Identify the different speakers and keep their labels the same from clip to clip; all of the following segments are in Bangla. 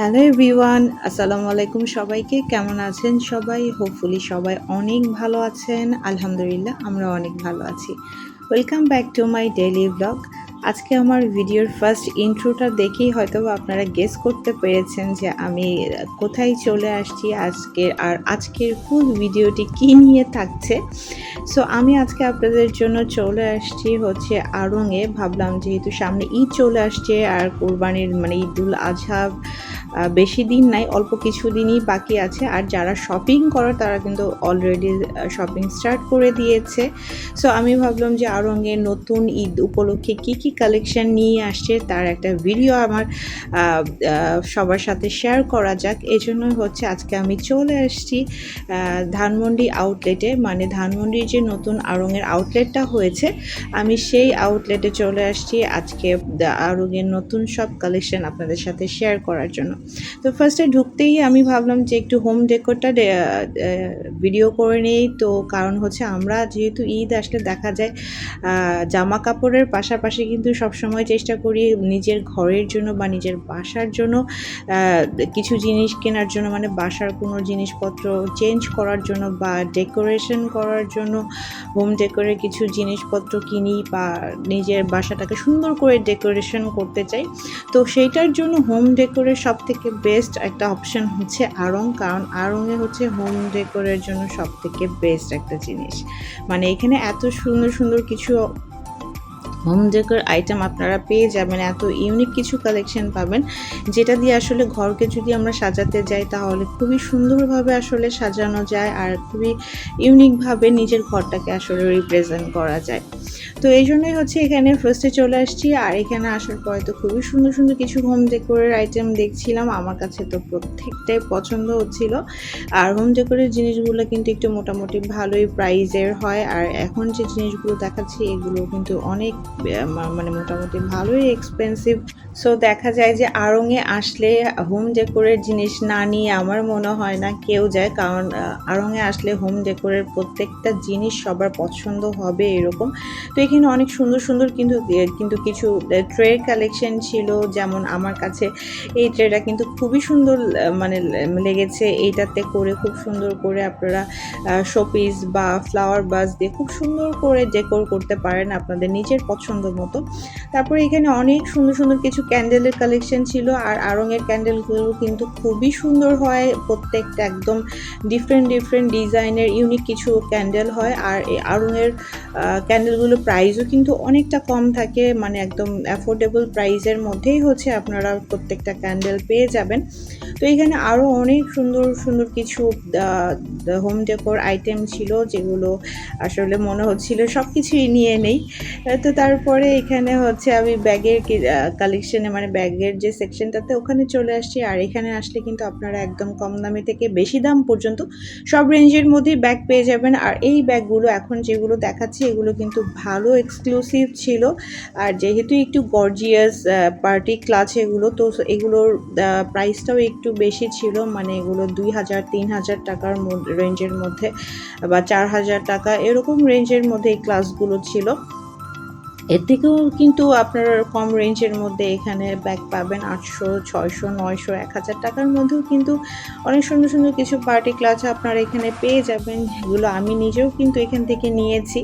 Speaker 1: হ্যালো এভরিওয়ান, আসসালামু আলাইকুম সবাইকে। কেমন আছেন সবাই? হোপফুলি সবাই অনেক ভালো আছেন। আলহামদুলিল্লাহ আমরা অনেক ভালো আছি। Welcome back to my daily vlog আজকে আমার ভিডিওর ফার্স্ট ইন্ট্রোটা দেখেই হয়তো আপনারা গেস করতে পেরেছেন যে আমি কোথায় চলে আসছি, আজকের আর আজকের ফুল ভিডিওটি কি নিয়ে থাকছে। সো আমি আজকে আপনাদের জন্য চলে আসছি হচ্ছে আড়ংয়ে ভাবলাম যেহেতু সামনে ঈদ চলে আসছে আর কোরবানির মানে ঈদুল আজহা বেশি দিন নাই, অল্প কিছু দিনই বাকি আছে। আর যারা শপিং করার তারা কিন্তু অলরেডি শপিং স্টার্ট করে দিয়েছে। সো আমি ভাবলাম যে আড়ংয়ে নতুন ঈদ উপলক্ষে কি কি কালেকশন নিয়ে আসছে, তার একটা ভিডিও আমার সবার সাথে শেয়ার করা যাক। এই জন্যই হচ্ছে আজকে আমি চলে আসছি ধানমন্ডি আউটলেটে মানে ধানমন্ডির যে নতুন আড়ংয়ের আউটলেটটা হয়েছে, আমি সেই আউটলেটে চলে আসছি আজকে আড়ংয়ের নতুন সব কালেকশন আপনাদের সাথে শেয়ার করার জন্য। তো ফার্স্টে ঢুকতেই আমি ভাবলাম যে একটু হোম ডেকোরটা ভিডিও করে নেই। তো কারণ হচ্ছে আমরা যেহেতু ঈদ আসলে দেখা যায় জামা কাপড়ের পাশাপাশি কিন্তু সবসময় চেষ্টা করি নিজের ঘরের জন্য বা নিজের বাসার জন্য কিছু জিনিস কেনার জন্য মানে বাসার কোনো জিনিসপত্র চেঞ্জ করার জন্য বা ডেকোরেশন করার জন্য হোম ডেকোরের কিছু জিনিসপত্র কিনি বা নিজের বাসাটাকে সুন্দর করে ডেকোরেশন করতে চাই। তো সেইটার জন্য হোম ডেকোরের সব থেকে বেস্ট একটা অপশন হচ্ছে আড়ং কারণ আড়ংয়ে হচ্ছে হোম ডেকোরের জন্য সব থেকে বেস্ট একটা জিনিস। মানে এখানে এত সুন্দর সুন্দর কিছু হোম ডেকোর আইটেম আপনারা পেয়ে যাবেন, এত ইউনিক কিছু কালেকশন পাবেন, যেটা দিয়ে আসলে ঘরকে যদি আমরা সাজাতে যাই, তাহলে খুবই সুন্দরভাবে আসলে সাজানো যায় আর খুবই ইউনিকভাবে নিজের ঘরটাকে আসলে রিপ্রেজেন্ট করা যায়। তো এই জন্যই হচ্ছে এখানে ফার্স্টে চলে আসছি, আর এখানে আসার পরে তো খুবই সুন্দর সুন্দর কিছু হোম ডেকোরের আইটেম দেখছিলাম, আমার কাছে তো প্রত্যেকটাই পছন্দ হচ্ছিল। আর হোম ডেকোরের জিনিসগুলো কিন্তু একটু মোটামুটি ভালোই প্রাইজের হয়, আর এখন যে জিনিসগুলো দেখাচ্ছি, এগুলো কিন্তু অনেক মানে মোটামুটি ভালোই এক্সপেন্সিভ সো দেখা যায় যে আড়ংয়ে আসলে হোম ডেকোরের জিনিস না নিয়ে আমার মনে হয় না কেউ যায়। কারণ আড়ংয়ে আসলে হোম ডেকোরের প্রত্যেকটা জিনিস সবার পছন্দ হবে এরকম। তো এখানে অনেক সুন্দর সুন্দর কিন্তু কিন্তু কিছু ট্রে কালেকশন ছিল। যেমন আমার কাছে এই ট্রেটা কিন্তু খুবই সুন্দর মানে লেগেছে। এইটাতে করে খুব সুন্দর করে আপনারা শোপিস বা ফ্লাওয়ার বাস দিয়ে খুব সুন্দর করে ডেকোর করতে পারেন। আপনাদের নিজের পছন্দ মতো। তারপরে এখানে অনেক সুন্দর সুন্দর কিছু ক্যান্ডেলের কালেকশন ছিল আর আড়ংয়ের ক্যান্ডেলগুলো কিন্তু খুবই সুন্দর হয়। প্রত্যেকটা একদম ডিফারেন্ট ডিফারেন্ট ডিজাইনের ইউনিক কিছু ক্যান্ডেল হয় আর এই আড়ংয়ের ক্যান্ডেলগুলো প্রাইসও কিন্তু অনেকটা কম থাকে। মানে একদম অ্যাফোর্ডেবল প্রাইসের মধ্যেই হচ্ছে আপনারা প্রত্যেকটা ক্যান্ডেল পেয়ে যাবেন। তো এখানে আরও অনেক সুন্দর সুন্দর কিছু হোম ডেকোর আইটেম ছিল যেগুলো আসলে মনে হচ্ছিল সব কিছুই নিয়ে নেই। তো তারপরে এখানে হচ্ছে আমি ব্যাগের কালেকশনে মানে ব্যাগের যে সেকশনটাতে ওখানে চলে আসছি। আর এখানে আসলে কিন্তু আপনারা একদম কম দামে থেকে বেশি দাম পর্যন্ত সব রেঞ্জের মধ্যেই ব্যাগ পেয়ে যাবেন। আর এই ব্যাগগুলো এখন যেগুলো দেখাচ্ছি, এগুলো কিন্তু ভালো এক্সক্লুসিভ ছিল। আর যেহেতু একটু গর্জিয়াস পার্টি ক্লাচ এগুলো, তো এগুলোর প্রাইসটাও একটু বেশি ছিল। মানে এগুলো দুই হাজার, তিন হাজার টাকার রেঞ্জের মধ্যে বা চার হাজার টাকা এরকম রেঞ্জের মধ্যে এই ক্লাসগুলো ছিল। এর থেকেও কিন্তু আপনার কম রেঞ্জের মধ্যে এখানে ব্যাগ পাবেন। আটশো, ছয়শো, নয়শো, এক হাজার টাকার মধ্যেও কিন্তু অনেক সুন্দর সুন্দর কিছু পার্টি ক্লাচ আপনারা এখানে পেয়ে যাবেন। এগুলো আমি নিজেও কিন্তু এখান থেকে নিয়েছি।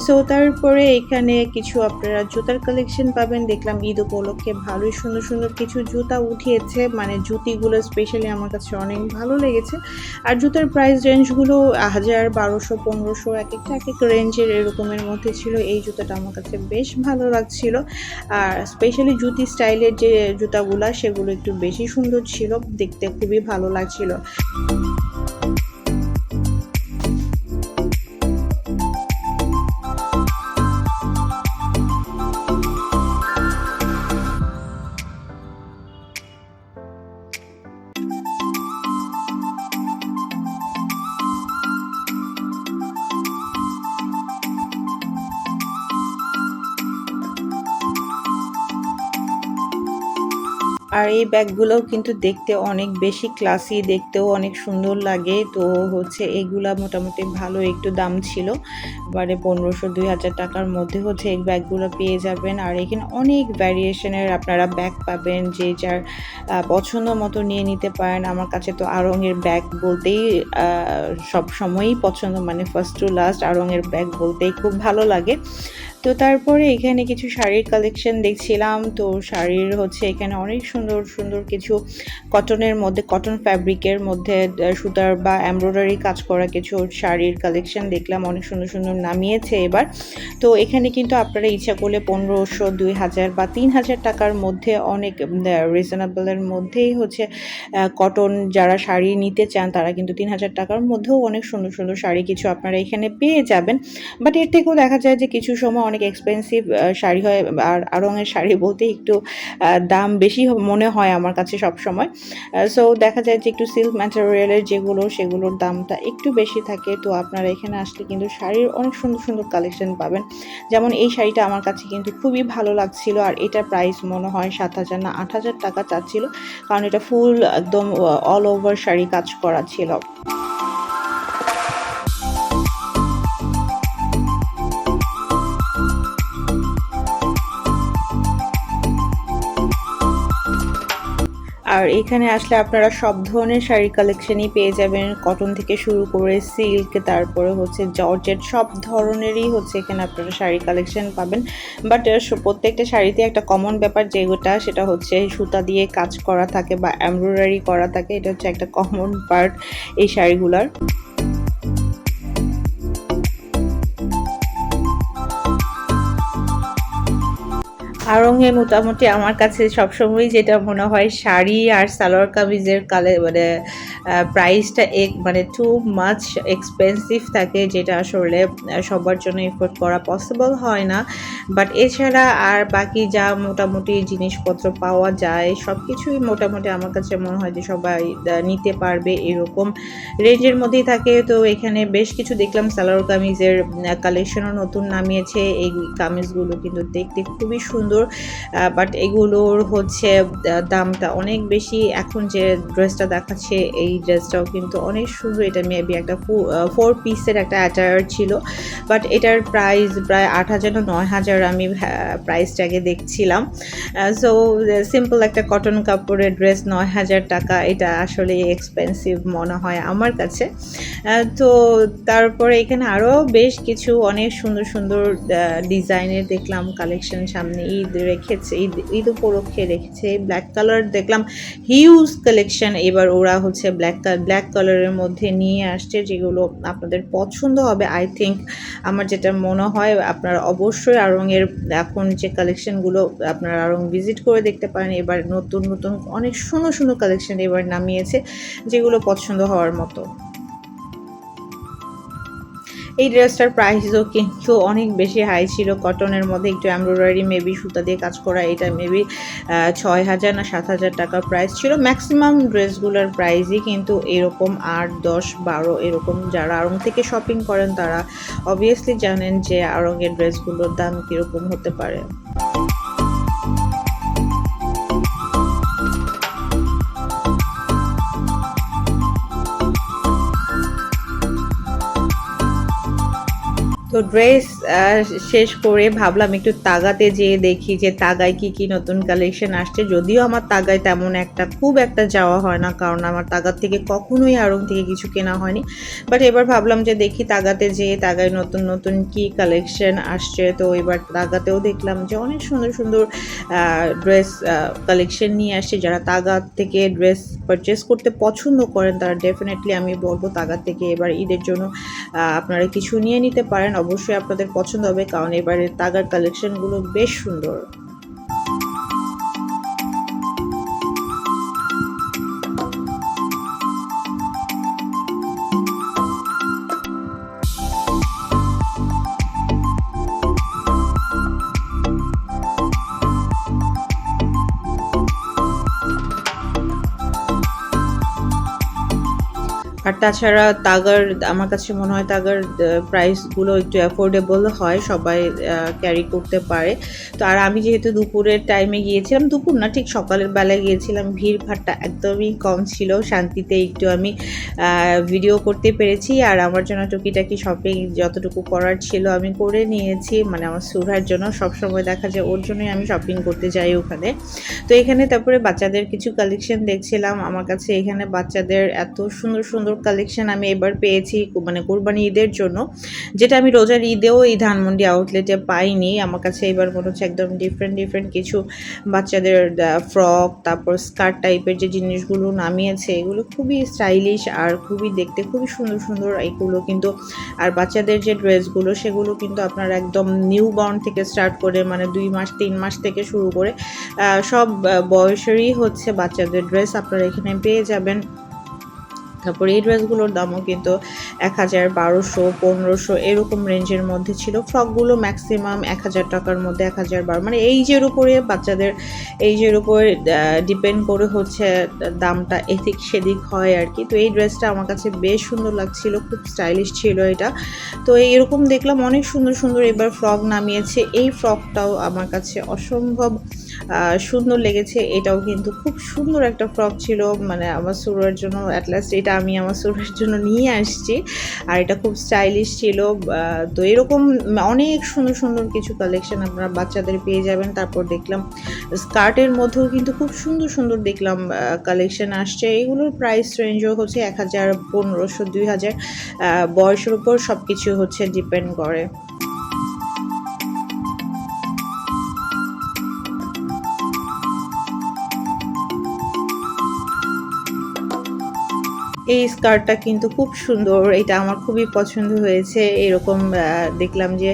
Speaker 1: সো তারপরে এখানে কিছু আপনারা জুতার কালেকশন পাবেন। দেখলাম ঈদ উপলক্ষে ভালোই সুন্দর সুন্দর কিছু জুতা উঠিয়েছে। মানে জুতিগুলো স্পেশালি আমার কাছে অনেক ভালো লেগেছে। আর জুতার প্রাইস রেঞ্জগুলো হাজার, বারোশো, পনেরোশো, এক একটা এক এক রেঞ্জের এরকমের মধ্যে ছিল। এই জুতাটা আমার কাছে বেশ ভালো লাগছিল। আর স্পেশালি জুতি স্টাইলের যে জুতাগুলা, সেগুলো একটু বেশি সুন্দর ছিল। দেখতে খুবই ভালো লাগছিল। এই ব্যাগগুলোও কিন্তু দেখতে অনেক বেশি ক্লাসি দেখতেও অনেক সুন্দর লাগে। তো হচ্ছে এগুলা মোটামুটি ভালো একটু দাম ছিল। এবারে পনেরোশো, দুই হাজার টাকার মধ্যে হচ্ছে এই ব্যাগগুলো পেয়ে যাবেন। আর এখানে অনেক ভ্যারিয়েশনের আপনারা ব্যাগ পাবেন যে যার পছন্দ মতো নিয়ে নিতে পারেন। আমার কাছে তো আরঙের ব্যাগ বলতেই সব সময়ই পছন্দ মানে ফার্স্ট টু লাস্ট আরঙের ব্যাগ বলতেই খুব ভালো লাগে। তো তারপরে এখানে কিছু শাড়ির কালেকশন দেখছিলাম। তো শাড়ির হচ্ছে এখানে অনেক সুন্দর সুন্দর কিছু কটনের মধ্যে কটন ফ্যাব্রিকের মধ্যে সুতার বা এমব্রয়ডারি কাজ করা কিছু শাড়ির কালেকশন দেখলাম। অনেক সুন্দর সুন্দর নামিয়েছে এবার। তো এখানে কিন্তু আপনারা ইচ্ছা করলে পনেরোশো দুই হাজার বা তিন হাজার টাকার মধ্যে অনেক রিজনেবলের মধ্যেই হচ্ছে কটন যারা শাড়ি নিতে চান, তারা কিন্তু তিন হাজার টাকার মধ্যেও অনেক সুন্দর সুন্দর শাড়ি কিছু আপনারা এখানে পেয়ে যাবেন। বাট এর থেকেও দেখা যায় যে কিছু সময় অনেক এক্সপেন্সিভ শাড়ি হয় আর আরঙের শাড়ি বলতে একটু দাম বেশি মনে হয় আমার কাছে সব সময় সো দেখা যায় যে একটু সিল্ক ম্যাটেরিয়ালের যেগুলো, সেগুলোর দামটা একটু বেশি থাকে। তো আপনারা এখানে আসলে কিন্তু শাড়ির অনেক সুন্দর সুন্দর কালেকশন পাবেন। যেমন এই শাড়িটা আমার কাছে কিন্তু খুবই ভালো লাগছিল আর এটার প্রাইস মনে হয় সাত হাজার না আট হাজার টাকা চাচ্ছিল। কারণ এটা ফুল একদম অল ওভার শাড়ি কাজ করা ছিল। আর এখানে আসলে আপনারা সব ধরনের শাড়ি কালেকশনই পেয়ে যাবেন। কটন থেকে শুরু করে সিল্ক তারপরে হচ্ছে জর্জেট সব ধরনেরই হচ্ছে এখানে আপনারা শাড়ি কালেকশন পাবেন। বাট প্রত্যেকটা শাড়িতে একটা কমন ব্যাপার যেটা, সেটা হচ্ছে সুতা দিয়ে কাজ করা থাকে বা এমব্রয়ডারি করা থাকে, এটা হচ্ছে একটা কমন পার্ট এই শাড়িগুলার। আড়ংয়ে মোটামুটি আমার কাছে সবসময় যেটা মনে হয় শাড়ি আর সালোয়ার কামিজের কালে মানে প্রাইসটা এক মানে টু মাচ এক্সপেন্সিভ থাকে, যেটা আসলে সবার জন্য এফোর্ড করা পসিবল হয় না। বাট এছাড়া আর বাকি যা মোটামুটি জিনিসপত্র পাওয়া যায় সব কিছুই মোটামুটি আমার কাছে মনে হয় যে সবাই নিতে পারবে এরকম রেঞ্জের মধ্যেই থাকে। তো এখানে বেশ কিছু দেখলাম, সালোয়ার কামিজের কালেকশনও নতুন নামিয়েছে। এই কামিজগুলো কিন্তু দেখতে খুবই সুন্দর সুন্দর বাট এগুলোর হচ্ছে দামটা অনেক বেশি। এখন যে ড্রেসটা দেখাচ্ছে, এই ড্রেসটাও কিন্তু অনেক সুন্দর। এটা মেবি একটা ফোর পিসের একটা অ্যাটায়ার ছিল বাট এটার প্রাইস প্রায় আট হাজার নয় হাজার আমি প্রাইসটাকে দেখছিলাম। সো সিম্পল একটা কটন কাপড়ের ড্রেস নয় হাজার টাকা। এটা আসলে এক্সপেন্সিভ মনে হয় আমার কাছে। তো তারপরে এখানে আরও বেশ কিছু অনেক সুন্দর সুন্দর ডিজাইনের দেখলাম কালেকশন সামনে। ঈদ রেখেছে, ঈদ ঈদ উপলক্ষে রেখেছে ব্ল্যাক কালার দেখলাম হিউজ কালেকশন এবার ওরা হচ্ছে ব্ল্যাক ব্ল্যাক কালারের মধ্যে নিয়ে আসছে, যেগুলো আপনাদের পছন্দ হবে আই থিঙ্ক আমার যেটা মনে হয়, আপনারা অবশ্যই আরঙের এখন যে কালেকশনগুলো আপনারা আরং ভিজিট করে দেখতে পারেন, এবার নতুন নতুন অনেক সুন্দর সুন্দর কালেকশন এবার নামিয়েছে, যেগুলো পছন্দ হওয়ার মতো। এই ড্রেসটার প্রাইসও কিন্তু অনেক বেশি হাই ছিল। কটনের মধ্যে একটু এমব্রয়ডারি মেবি সুতা দিয়ে কাজ করা, এটা মেবি ছয় হাজার না সাত হাজার টাকার প্রাইস ছিল। ম্যাক্সিমাম ড্রেসগুলোর প্রাইসই কিন্তু এরকম আট, দশ, বারো, এরকম যারা আড়ং থেকে শপিং করেন তারা অবভিয়াসলি জানেন যে আড়ংয়ের ড্রেসগুলোর দাম কীরকম হতে পারে। তো ড্রেস শেষ করে ভাবলাম একটু তাগাতে যেয়ে দেখি যে তাগায় কি কি নতুন কালেকশন আসছে। যদিও আমার তাগায় তেমন একটা, খুব একটা যাওয়া হয় না, কারণ আমার তাগার থেকে কখনোই আরং থেকে কিছু কেনা হয়নি। বাট এবার ভাবলাম যে দেখি তাগাতে যেয়ে তাগায় নতুন নতুন কি কালেকশন আসছে। তো এবার তাগাতেও দেখলাম যে অনেক সুন্দর সুন্দর ড্রেস কালেকশন নিয়ে আসছে। যারা তাগাত থেকে ড্রেস পারচেস করতে পছন্দ করেন, তারা ডেফিনেটলি আমি বলব তাগাত থেকে এবার ঈদের জন্য আপনারা কিছু নিয়ে নিতে পারেন। অবশ্যই আপনাদের পছন্দ হবে কারণ এবারের তাগার কালেকশনগুলো বেশ সুন্দর। তাছাড়া তাগার, আমার কাছে মনে হয় তাগার প্রাইসগুলো একটু অ্যাফোর্ডেবল হয়, সবাই ক্যারি করতে পারে। তো আর আমি যেহেতু দুপুরের টাইমে গিয়েছিলাম, দুপুর না, ঠিক সকালের বেলায় গিয়েছিলাম ভিড় ভাড়টা একদমই কম ছিল, শান্তিতে একটু আমি ভিডিও করতে পেরেছি। আর আমার জন্য টুকিটাকি শপিং যতটুকু করার ছিল আমি করে নিয়েছি। মানে আমার সুরার জন্য সব সময় দেখা যায়, ওর জন্যই আমি শপিং করতে যাই ওখানে। তো এখানে তারপরে বাচ্চাদের কিছু কালেকশন দেখছিলাম। আমার কাছে এখানে বাচ্চাদের এত সুন্দর সুন্দর কালেকশন আমি এবার পেয়েছি মানে কোরবানি ঈদের জন্য, যেটা আমি রোজার ঈদেও এই ধানমন্ডি আউটলেটে পাইনি। আমার কাছে এবার মনে হচ্ছে একদম ডিফারেন্ট ডিফারেন্ট কিছু বাচ্চাদের ফ্রক তারপর স্কার্ট টাইপের যে জিনিসগুলো নামিয়েছে, এগুলো খুবই স্টাইলিশ আর খুবই দেখতে খুবই সুন্দর সুন্দর এগুলো কিন্তু, আর বাচ্চাদের যে ড্রেসগুলো, সেগুলো কিন্তু আপনার একদম নিউ বর্ন থেকে স্টার্ট করে মানে দুই মাস, তিন মাস থেকে শুরু করে সব বয়সেরই হচ্ছে বাচ্চাদের ড্রেস আপনারা এখানে পেয়ে যাবেন। তারপরে এই ড্রেসগুলোর দামও কিন্তু এক হাজার বারোশো, পনেরোশো এরকম রেঞ্জের মধ্যে ছিল। ফ্রকগুলো ম্যাক্সিমাম এক হাজার টাকার মধ্যে এক হাজার বারো। মানে এইজের উপরে বাচ্চাদের এইজের উপরে ডিপেন্ড করে হচ্ছে দামটা এদিক সেদিক হয় আর কি। তো এই ড্রেসটা আমার কাছে বেশ সুন্দর লাগছিল, খুব স্টাইলিশ ছিল এটা। তো এরকম দেখলাম অনেক সুন্দর সুন্দর এবার ফ্রক নামিয়েছে। এই ফ্রকটাও আমার কাছে অসম্ভব সুন্দর লেগেছে। এটাও কিন্তু খুব সুন্দর একটা ফ্রক ছিল। মানে আমার সুরের জন্য অ্যাটলাস্ট এটা আমি আমার সুরের জন্য নিয়ে আসছি। আর এটা খুব স্টাইলিশ ছিল। তো এরকম অনেক সুন্দর সুন্দর কিছু কালেকশন আপনারা বাচ্চাদের পেয়ে যাবেন। তারপর দেখলাম স্কার্টের মধ্যেও কিন্তু খুব সুন্দর সুন্দর দেখলাম কালেকশন আসছে। এগুলোর প্রাইস রেঞ্জও হচ্ছে এক হাজার, পনেরোশো, দুই হাজার বয়সের উপর সব কিছু হচ্ছে ডিপেন্ড করে। এই স্কার্টটা কিন্তু খুব সুন্দর। এটা আমার খুবই পছন্দ হয়েছে। এরকম দেখলাম যে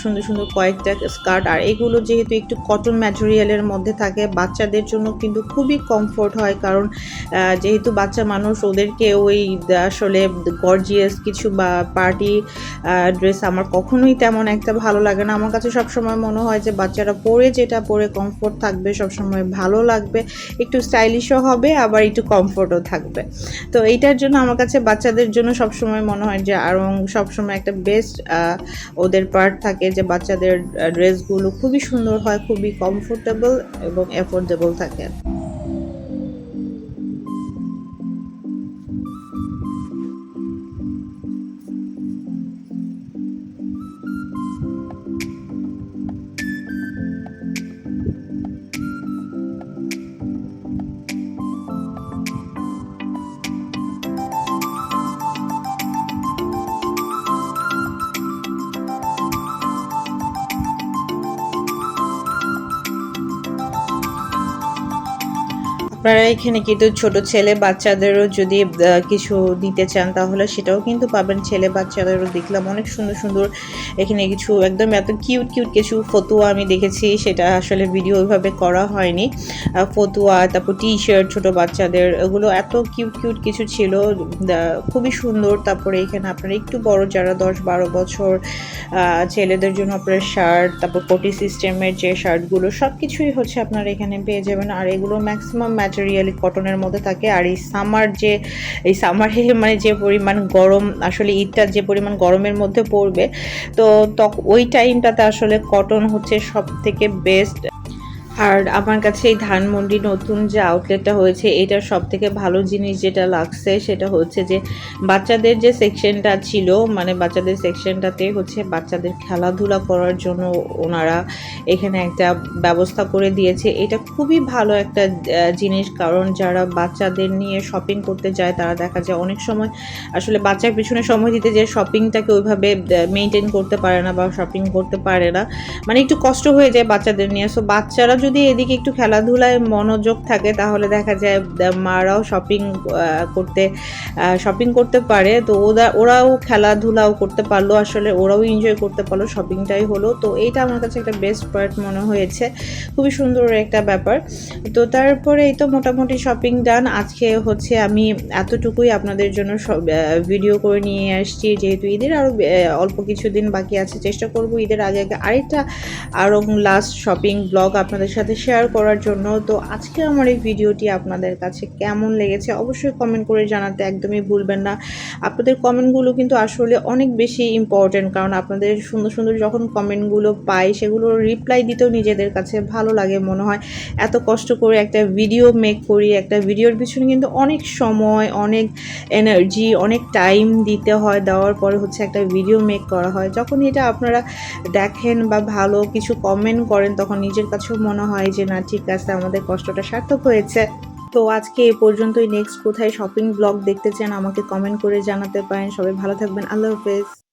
Speaker 1: সুন্দর সুন্দর কয়েকটা স্কার্ট আর এগুলো যেহেতু একটু কটন ম্যাটেরিয়ালের মধ্যে থাকে, বাচ্চাদের জন্য কিন্তু খুবই কমফোর্ট হয়। কারণ যেহেতু বাচ্চা মানুষ, ওদেরকে ওই, আসলে গর্জিয়াস কিছু বা পার্টি ড্রেস আমার কখনোই তেমন একটা ভালো লাগে না। আমার কাছে সবসময় মনে হয় যে বাচ্চারা পরে যেটা পরে কমফোর্ট থাকবে, সবসময় ভালো লাগবে। একটু স্টাইলিশও হবে, আবার একটু কমফোর্টও থাকবে। তো এইটার জন্য আমার কাছে বাচ্চাদের জন্য সবসময় মনে হয় যে আরং সবসময় একটা বেস্ট ওদের পার্ট থাকে যে বাচ্চাদের ড্রেসগুলো খুবই সুন্দর হয় খুবই কমফোর্টেবল এবং অ্যাফোর্ডেবল থাকে। আপনারা এখানে কিন্তু ছোট ছেলে বাচ্চাদেরও যদি কিছু দিতে চান তাহলে সেটাও কিন্তু পাবেন। ছেলে বাচ্চাদেরও দেখলাম অনেক সুন্দর সুন্দর এখানে কিছু একদম এত কিউট কিউট কিছু ফতুয়া আমি দেখেছি, সেটা আসলে ভিডিও ওইভাবে করা হয়নি। ফতুয়া, তারপর টি শার্ট ছোটো বাচ্চাদের ওগুলো এত কিউট কিউট কিছু ছিল খুবই সুন্দর। তারপরে এখানে আপনারা একটু বড় যারা দশ বারো বছর ছেলেদের জন্য আপনার শার্ট তারপর কোটি সিস্টেমের যে শার্টগুলো সব কিছুই হচ্ছে আপনারা এখানে পেয়ে যাবেন। আর এগুলো ম্যাক্সিমাম ম্যাটেরিয়াল কটনের মধ্যে থাকে। আর এই সামার যে, এই সামারে মানে যে পরিমাণ গরম, আসলে ঈদটা যে পরিমাণ গরমের মধ্যে পড়বে, তো তখন ওই টাইমটাতে আসলে কটন হচ্ছে সব থেকে বেস্ট আর আমার কাছে এই ধানমন্ডি নতুন যে আউটলেটটা হয়েছে এটার সব থেকে ভালো জিনিস যেটা লাগছে, সেটা হচ্ছে যে বাচ্চাদের যে সেকশনটা ছিল মানে বাচ্চাদের সেকশনটাতে হচ্ছে বাচ্চাদের খেলাধুলা করার জন্য ওনারা এখানে একটা ব্যবস্থা করে দিয়েছে। এটা খুবই ভালো একটা জিনিস, কারণ যারা বাচ্চাদের নিয়ে শপিং করতে যায়, তারা দেখা যায় অনেক সময় আসলে বাচ্চার পিছনে সময় দিতে যে শপিংটাকে ওইভাবে মেনটেন করতে পারে না বা শপিং করতে পারে না। মানে একটু কষ্ট হয়ে যায় বাচ্চাদের নিয়ে। সো বাচ্চারা যদি এদিকে একটু খেলাধুলায় মনোযোগ থাকে, তাহলে দেখা যায় মারাও শপিং করতে শপিং করতে পারে। তো ওরা ওরাও খেলাধুলাও করতে পারল। আসলে ওরাও এনজয় করতে পারল শপিংটাই হলো। তো এইটা আমার কাছে একটা বেস্ট পার্ট মনে হয়েছে। খুবই সুন্দর একটা ব্যাপার। তো তারপরে এই তো মোটামুটি শপিং ডান আজকে হচ্ছে আমি এতটুকুই আপনাদের জন্য ভিডিও করে নিয়ে আসছি। যেহেতু ঈদের আরও অল্প কিছুদিন বাকি আছে, চেষ্টা করব ঈদের আগে আগে আরেকটা আরও লাস্ট শপিং ব্লগ আপনাদের সাথে শেয়ার করার জন্য। তো আজকে আমার এই ভিডিওটি আপনাদের কাছে কেমন লেগেছে অবশ্যই কমেন্ট করে জানাতে একদমই ভুলবেন না। আপনাদের কমেন্টগুলো কিন্তু আসলে অনেক বেশি ইম্পর্টেন্ট কারণ আপনাদের সুন্দর সুন্দর যখন কমেন্টগুলো পাই, সেগুলো রিপ্লাই দিতেও নিজেদের কাছে ভালো লাগে মনে হয়। এত কষ্ট করে একটা ভিডিও মেক করি, একটা ভিডিওর পিছনে কিন্তু অনেক সময়, অনেক এনার্জি অনেক টাইম দিতে হয়। দেওয়ার পরে হচ্ছে একটা ভিডিও মেক করা হয়। যখন এটা আপনারা দেখেন বা ভালো কিছু কমেন্ট করেন, তখন নিজের কাছেও মনে হয় যে, না, ঠিক আছে, আমাদের কষ্টটা সার্থক হয়েছে। তো আজকে এ পর্যন্তই। নেক্সট কোথায় শপিং ব্লগ দেখতে চান আমাকে কমেন্ট করে জানাতে পারেন। সবাই ভালো থাকবেন। আল্লাহ হাফেজ।